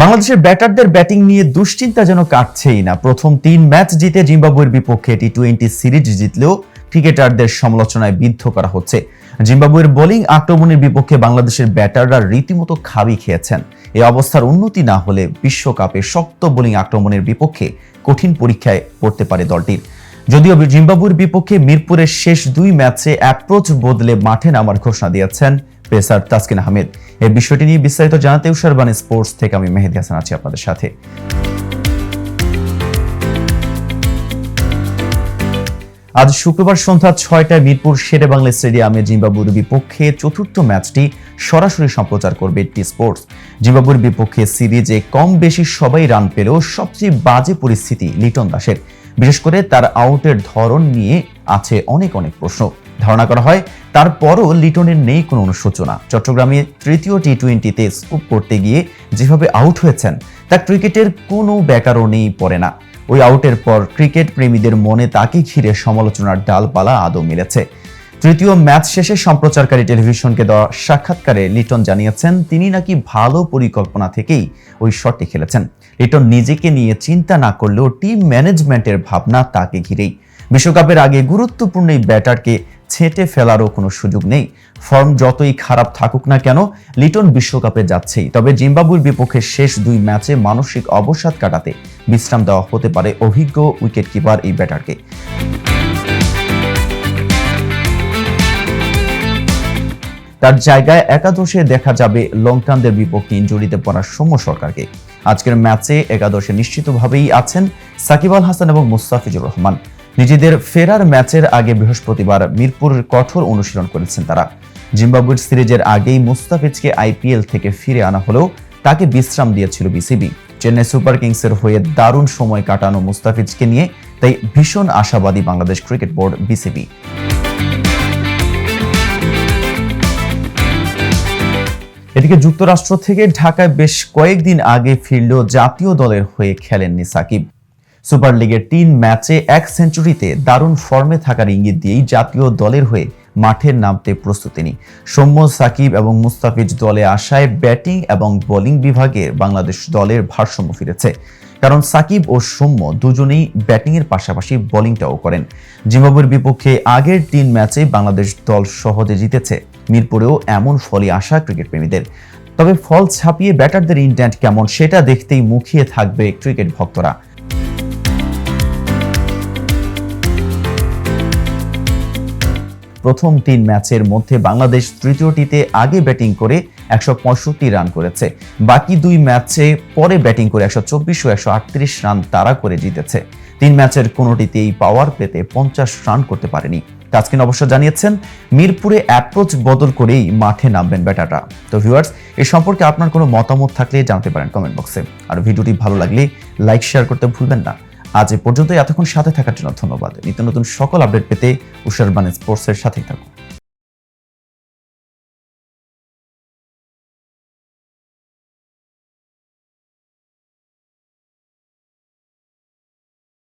বাংলাদেশের ব্যাটারদের ব্যাটিং নিয়ে দুশ্চিন্তা যেন কাটছেই না। প্রথম তিন ম্যাচ জিতে জিম্বাবুয়ের বিপক্ষে টি টোয়েন্টি সিরিজ জিতলেও ক্রিকেটারদের সমালোচনায় বিদ্ধ করা হচ্ছে। জিম্বাবুয়ের বোলিং আক্রমণের বিপক্ষে বাংলাদেশের ব্যাটাররা রীতিমতো খাবি খেয়েছেন। এই অবস্থার উন্নতি না হলে বিশ্বকাপে শক্ত বোলিং আক্রমণের বিপক্ষে কঠিন পরীক্ষায় পড়তে পারে দলটির যদিও জিম্বাবুয়ের বিপক্ষে মিরপুরের শেষ দুই ম্যাচে অ্যাপ্রোচ বদলে মাঠে নামার ঘোষণা দিয়েছেন পেসার তাসকিন আহমেদ। এই বিষয়টি নিয়ে বিস্তারিত জানাতে উষারবাণী স্পোর্টস থেকে আমি মেহেদি হাসান আছি আপনাদের সাথে। আজ শুক্রবার সন্ধ্যা ছয়টায় মিরপুর শেরে বাংলা স্টেডিয়ামে জিম্বাবুয়ের বিপক্ষে চতুর্থ ম্যাচটি সরাসরি সম্প্রচার করবে টি স্পোর্টস। জিম্বাবুর বিপক্ষে সিরিজে কম বেশি সবাই রান পেলেও সবচেয়ে বাজে পরিস্থিতি লিটন দাসের। বিশেষ করে তার আউটের ধরন নিয়ে আছে অনেক অনেক প্রশ্ন। ধারণা করা হয়, তারপরও লিটনের নেই কোনো অনুশোচনা। চট্টগ্রামে তৃতীয় টি টোয়েন্টিতে স্কুপ করতে গিয়ে যেভাবে আউট হয়েছেন তা ক্রিকেটের কোনো ব্যাকরণেই পড়ে না। ওই আউটের পর ক্রিকেট প্রেমীদের মনে তাকে ঘিরে সমালোচনার ডালপালা আদৌ মিলেছে। তৃতীয় ম্যাচ শেষে সম্প্রচারকারী টেলিভিশনকে দেওয়া সাক্ষাৎকারে লিটন জানিয়েছেন, তিনি নাকি ভালো পরিকল্পনা থেকেই ওই শটটি খেলেছেন। লিটন নিজেকে নিয়ে চিন্তা না করলেও টিম ম্যানেজমেন্টের ভাবনা তাকে ঘিরেই। বিশ্বকাপের আগে গুরুত্বপূর্ণ এই ব্যাটারকে ছেঁটে ফেলারও কোনো সুযোগ নেই। ফর্ম যতই খারাপ থাকুক না কেন, লিটন বিশ্বকাপে যাচ্ছেই। তবে জিম্বাবুর বিপক্ষে শেষ দুই ম্যাচে মানসিক অবসাদ কাটাতে বিশ্রাম দেওয়া হতে পারে অভিজ্ঞ উইকেট কিপার এই ব্যাটারকে। তার জায়গায় একাদশে দেখা যাবে লঙ্কানদের বিপক্ষে ইঞ্জুরিতে পড়া সৌম্য সরকারকে। আজকের ম্যাচে একাদশে নিশ্চিতভাবেই আছেন সাকিব আল হাসান এবং মুস্তাফিজুর রহমান। নিজেদের ফেরার ম্যাচের আগে বৃহস্পতিবার মিরপুরের কঠোর অনুশীলন করেছেন তারা। জিম্বাবুয়ের সিরিজের আগেই মুস্তাফিজকে আইপিএল থেকে ফিরে আনা হলেও তাকে বিশ্রাম দিয়েছিল বিসিবি। চেন্নাই সুপার কিংসের হয়ে দারুণ সময় কাটানো মুস্তাফিজকে নিয়ে তাই ভীষণ আশাবাদী বাংলাদেশ ক্রিকেট বোর্ড, বিসিবি। এদিকে যুক্তরাষ্ট্র থেকে ঢাকায় বেশ কয়েকদিন আগে ফিরলেও জাতীয় দলের হয়ে খেলেননি সাকিব। সুপার লিগের তিন ম্যাচে এক সেঞ্চুরিতে দারুণ ফর্মে থাকার ইঙ্গিত দিয়েই জাতীয় দলের হয়ে মাঠে নামতে প্রস্তুত তিনি। সৌম্য সাকিব এবং মুস্তাফিজ দলে আসায় ব্যাটিং এবং বোলিং বিভাগে বাংলাদেশ দলের ভারসাম্য ফিরেছে। কারণ সাকিব ও সৌম্য দুজনেই ব্যাটিংয়ের পাশাপাশি বোলিংটাও করেন। জিম্বাবুয়ের বিপক্ষে আগের তিন ম্যাচে বাংলাদেশ দল সহজে জিতেছে। মিরপুরেও এমন ফলই ক্রিকেট প্রেমীদের তবে ফল ছাপিয়ে ব্যাটারদের ইন্টেন্ট কেমন সেটা দেখতেই মুখিয়ে থাকবে ক্রিকেট ভক্তরা। প্রথম তিন ম্যাচের মধ্যে বাংলাদেশ তৃতীয়টিতে আগে ব্যাটিং করে একশো পঁয়ষট্টি রান করেছে। বাকি দুই ম্যাচে পরে ব্যাটিং করে একশো চব্বিশ ও একশো রান তারা করে জিতেছে। তিন ম্যাচের কোনোটিতেই পাওয়ার পেতে পঞ্চাশ রান করতে পারেনি। তাজকিন অবশ্য জানিয়েছেন, মিরপুরে অ্যাপ্রোচ বদল করেই মাঠে নামবেন ব্যাটাররা। তো ভিউয়ার্স এ সম্পর্কে আপনার কোনো মতামত থাকলে জানতে পারেন কমেন্ট বক্সে আর ভিডিওটি ভালো লাগলে লাইক শেয়ার করতে ভুলবেন না। আজ এ পর্যন্ত এতক্ষণ সাথে থাকার জন্য ধন্যবাদ। নিত্য নতুন সকল আপডেট পেতে উষার বানে স্পোর্টসের সাথেই থাকুন।